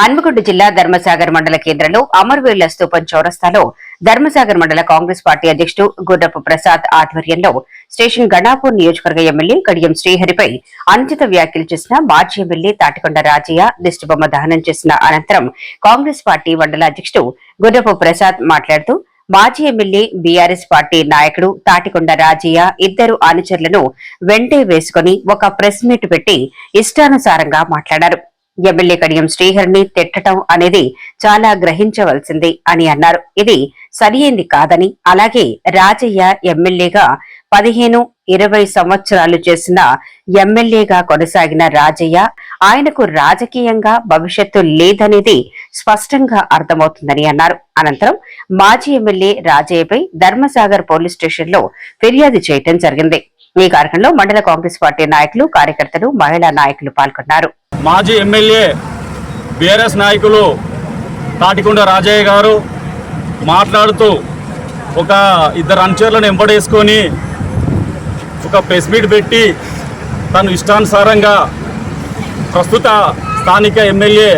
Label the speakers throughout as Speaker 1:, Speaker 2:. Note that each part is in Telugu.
Speaker 1: హన్మకొండ జిల్లా ధర్మసాగర్ మండల కేంద్రంలో అమర్వేళ్ళ స్తూపం చౌరస్తాలో ధర్మసాగర్ మండల కాంగ్రెస్ పార్టీ అధ్యక్షుడు గుర్రపు ప్రసాద్ ఆధ్వర్యంలో స్టేషన్ గణాపూర్ నియోజకవర్గ ఎమ్మెల్యే కడియం శ్రీహరిపై అనుచిత వ్యాఖ్యలు చేసిన మాజీ ఎమ్మెల్యే తాటికొండ రాజయ్య దిష్టిబొమ్మ దహనం చేసిన అనంతరం కాంగ్రెస్ పార్టీ మండల అధ్యక్షుడు గుర్రపు ప్రసాద్ మాట్లాడుతూ మాజీ ఎమ్మెల్యే బీఆర్ఎస్ పార్టీ నాయకుడు తాటికొండ రాజయ్య ఇద్దరు అనుచరులను వెంటే వేసుకుని ఒక ప్రెస్ మీట్ పెట్టి ఇష్టానుసారంగా మాట్లాడారు. ఎమ్మెల్యే కడియం శ్రీహరిని తిట్టడం అనేది చాలా గ్రహించవలసింది అని అన్నారు. ఇది సరియైంది కాదని అలాగే రాజయ్య ఎమ్మెల్యేగా పదిహేను ఇరవై సంవత్సరాలు చేసిన ఎమ్మెల్యేగా కొనసాగిన రాజయ్య ఆయనకు రాజకీయంగా భవిష్యత్తు లేదనేది స్పష్టంగా అర్థమవుతుందని అన్నారు. అనంతరం మాజీ ఎమ్మెల్యే రాజయ్యపై ధర్మసాగర్ పోలీస్ స్టేషన్లో ఫిర్యాదు చేయటం జరిగింది. ఈ కార్యక్రమంలో మండల కాంగ్రెస్ పార్టీ నాయకులు కార్యకర్తలు మహిళా నాయకులు పాల్గొన్నారు.
Speaker 2: మాజీ ఎమ్మెల్యే బీఆర్ఎస్ నాయకులు తాటికొండ రాజయ్య గారు మాట్లాడుతూ ఒక ఇద్దరు అనుచరులను ఎంపడేసుకొని ఒక ప్రెస్ మీట్ పెట్టి తను ఇష్టానుసారంగా ప్రస్తుత స్థానిక ఎమ్మెల్యే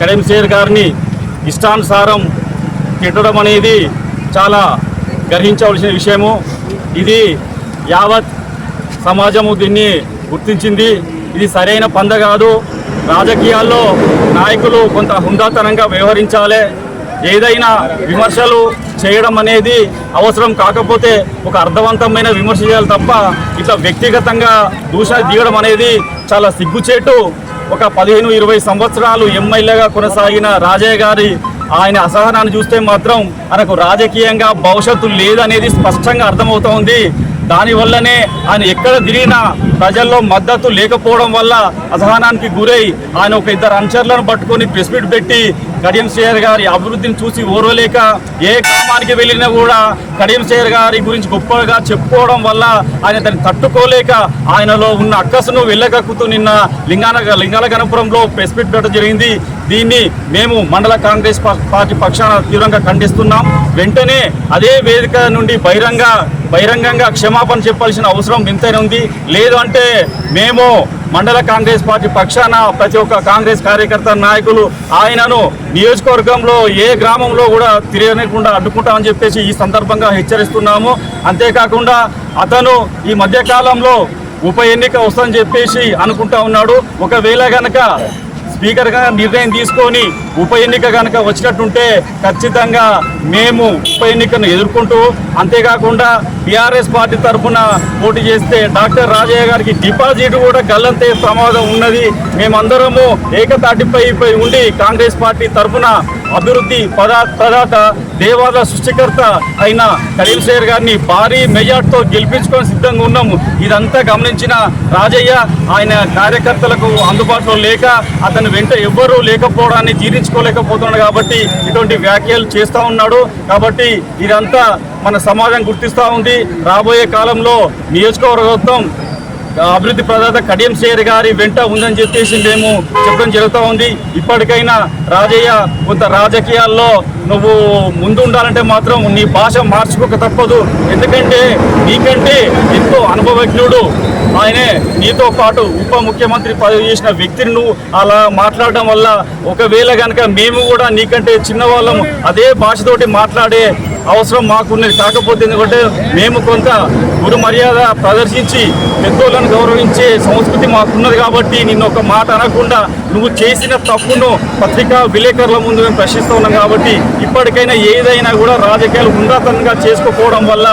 Speaker 2: కరీంశేర్ గారిని ఇష్టానుసారం తిట్టడం అనేది చాలా గర్హించవలసిన విషయము. ఇది యావత్ సమాజము దీన్ని గుర్తించింది. ఇది సరైన పంద కాదు. రాజకీయాల్లో నాయకులు కొంత హుందాతనంగా వ్యవహరించాలి. ఏదైనా విమర్శలు చేయడం అనేది అవసరం కాకపోతే ఒక అర్థవంతమైన విమర్శ చేయాలి తప్ప ఇట్లా వ్యక్తిగతంగా దూష దిగడం అనేది చాలా సిగ్గుచేటు. ఒక పదిహేను ఇరవై సంవత్సరాలు ఎమ్మెల్యేగా కొనసాగిన రాజయ్య గారి ఆయన అసహనాన్ని చూస్తే మాత్రం మనకు రాజకీయంగా భవిష్యత్తు లేదనేది స్పష్టంగా అర్థమవుతోంది. దానివల్లనే ఆయన ఎక్కడ తిరిగినా ప్రజల్లో మద్దతు లేకపోవడం వల్ల అసహనానికి గురై ఆయన ఒక ఇద్దరు అనుచరులను పట్టుకొని ప్రెస్ మీట్ పెట్టి కడియం శ్రేయర్ గారి అభివృద్ధిని చూసి ఓర్వలేక ఏ గ్రామానికి వెళ్ళినా కూడా కడియం శ్రేయర్ గారి గురించి గొప్పగా చెప్పుకోవడం వల్ల ఆయన దాన్ని తట్టుకోలేక ఆయనలో ఉన్న అక్కసును వెళ్ళగక్కుతూ నిన్న లింగాన లింగాల గణపురంలో ప్రెస్ మీట్ పెట్టడం జరిగింది. దీన్ని మేము మండల కాంగ్రెస్ పార్టీ పక్షాన తీవ్రంగా ఖండిస్తున్నాం. వెంటనే అదే వేదిక నుండి బహిరంగ బహిరంగంగా క్షమాపణ చెప్పాల్సిన అవసరం ఎంతైనా ఉంది. లేదు అంటే మేము మండల కాంగ్రెస్ పార్టీ పక్షాన ప్రతి ఒక్క కాంగ్రెస్ కార్యకర్త నాయకులు ఆయనను నియోజకవర్గంలో ఏ గ్రామంలో కూడా తిరగనకుండా అడ్డుకుంటామని చెప్పేసి ఈ సందర్భంగా హెచ్చరిస్తున్నాము. అంతేకాకుండా అతను ఈ మధ్యకాలంలో ఉప ఎన్నిక వస్తుందని చెప్పేసి అనుకుంటా ఉన్నాడు. ఒకవేళ గనక స్పీకర్గా నిర్ణయం తీసుకొని ఉప ఎన్నిక కనుక వచ్చినట్టుంటే ఖచ్చితంగా మేము ఉప ఎన్నికను ఎదుర్కొంటూ అంతేకాకుండా బీఆర్ఎస్ పార్టీ తరఫున పోటీ చేస్తే డాక్టర్ రాజయ్య గారికి డిపాజిట్ కూడా గల్లంతే ప్రమాదం ఉన్నది. మేమందరము ఏకతాటిపై పై ఉండి కాంగ్రెస్ పార్టీ తరఫున అభివృద్ధి పదా ప్రదాత దేవాల సృష్టికర్త అయిన కరీం షేర్ గారిని భారీ మెజార్టీతో గెలిపించుకొని సిద్ధంగా ఉన్నాము. ఇదంతా గమనించిన రాజయ్య ఆయన కార్యకర్తలకు అందుబాటులో లేక అతని వెంట ఎవ్వరూ లేకపోవడాన్ని జీర్ణించుకోలేకపోతున్నాడు కాబట్టి ఇటువంటి వ్యాఖ్యలు చేస్తూ ఉన్నాడు. కాబట్టి ఇదంతా మన సమాజం గుర్తిస్తూ ఉంది. రాబోయే కాలంలో నియోజకవర్గం అభివృద్ధి ప్రదాత కడియం శేర్ గారి వెంట ఉందని చెప్పేసి మేము చెప్పడం జరుగుతూ ఉంది. ఇప్పటికైనా రాజయ్య కొంత రాజకీయాల్లో నువ్వు ముందు ఉండాలంటే మాత్రం నీ భాష మార్చుకోక తప్పదు. ఎందుకంటే నీకంటే ఎంతో అనుభవజ్ఞుడు. ఆయనే నీతో పాటు ఉప ముఖ్యమంత్రి పదవి చేసిన వ్యక్తిని నువ్వు అలా మాట్లాడడం వల్ల ఒకవేళ కనుక మేము కూడా నీకంటే చిన్నవాళ్ళము అదే భాషతోటి మాట్లాడే అవసరం మాకున్నది. కాకపోతే ఎందుకంటే మేము కొంత గురు మర్యాద ప్రదర్శించి పెద్దోళ్ళను గౌరవించే సంస్కృతి మాకున్నది కాబట్టి నిన్న ఒక మాట అనకుండా నువ్వు చేసిన తప్పును పత్రికా విలేకరుల ముందు మేము ప్రశ్నిస్తూ ఉన్నాం కాబట్టి ఇప్పటికైనా ఏదైనా కూడా రాజకీయాలు ఉన్నతంగా చేసుకోకపోవడం వల్ల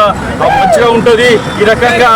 Speaker 2: మంచిగా ఉంటుంది. ఈ రకంగా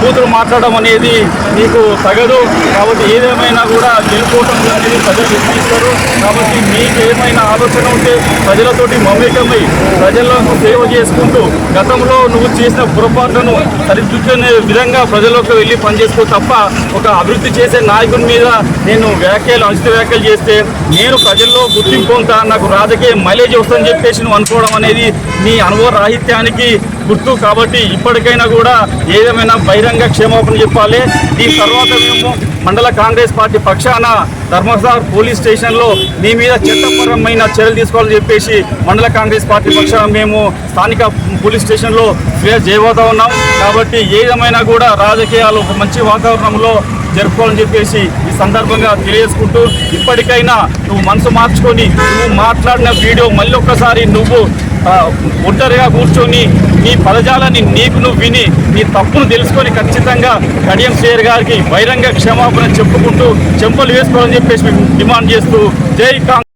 Speaker 2: బూతులు మాట్లాడడం అనేది నీకు తగదు. కాబట్టి ఏదేమైనా కూడా గెలుపోవటం అనేది ప్రజలు నిర్ణయిస్తారు. కాబట్టి మీకు ఏమైనా ఆలోచన ఉంటే ప్రజలతోటి మమేకమై ప్రజలకు సేవ చేసుకుంటూ గతంలో నువ్వు చేసిన పొరపాట్లను సరిదిద్దుకునే విధంగా ప్రజల్లోకి వెళ్ళి పనిచేసుకో తప్ప ఒక అభివృద్ధి చేసే నాయకుని మీద నేను వ్యాఖ్యలు అనుచిత వ్యాఖ్యలు చేస్తే నేను ప్రజల్లో గుర్తింపు ఉంటా నాకు రాజకీయ మైలేజ్ వస్తుందని చెప్పేసి నువ్వు అనుకోవడం అనేది నీ అనుభవ రాహిత్యానికి గుర్తు కాబట్టి ఇప్పటికైనా కూడా ఏదేమైనా బహిరంగ క్షమాపణ చెప్పాలి. దీని తర్వాత మేము మండల కాంగ్రెస్ పార్టీ పక్షాన ధర్మసార్ పోలీస్ స్టేషన్లో నీ మీద చట్టపరమైన చర్యలు తీసుకోవాలని చెప్పేసి మండల కాంగ్రెస్ పార్టీ పక్షాన మేము స్థానిక పోలీస్ స్టేషన్లో ఫిర్యాదు చేయబోతా ఉన్నాం. కాబట్టి ఏదేమైనా కూడా రాజకీయాలు ఒక మంచి వాతావరణంలో జరుపుకోవాలని చెప్పేసి ఈ సందర్భంగా తెలియజేసుకుంటూ ఇప్పటికైనా నువ్వు మనసు మార్చుకొని నువ్వు మాట్లాడిన వీడియో మళ్ళీ ఒక్కసారి నువ్వు ఒంటరిగా కూర్చొని నీ పదజాలని నీకు నువ్వు విని నీ తప్పును తెలుసుకొని ఖచ్చితంగా కడియం శ్రేయర్ గారికి బహిరంగ క్షమాపణ చెప్పుకుంటూ చెంపలు వేసుకోవాలని చెప్పేసి మేము డిమాండ్ చేస్తూ జై కాంగ్రెస్.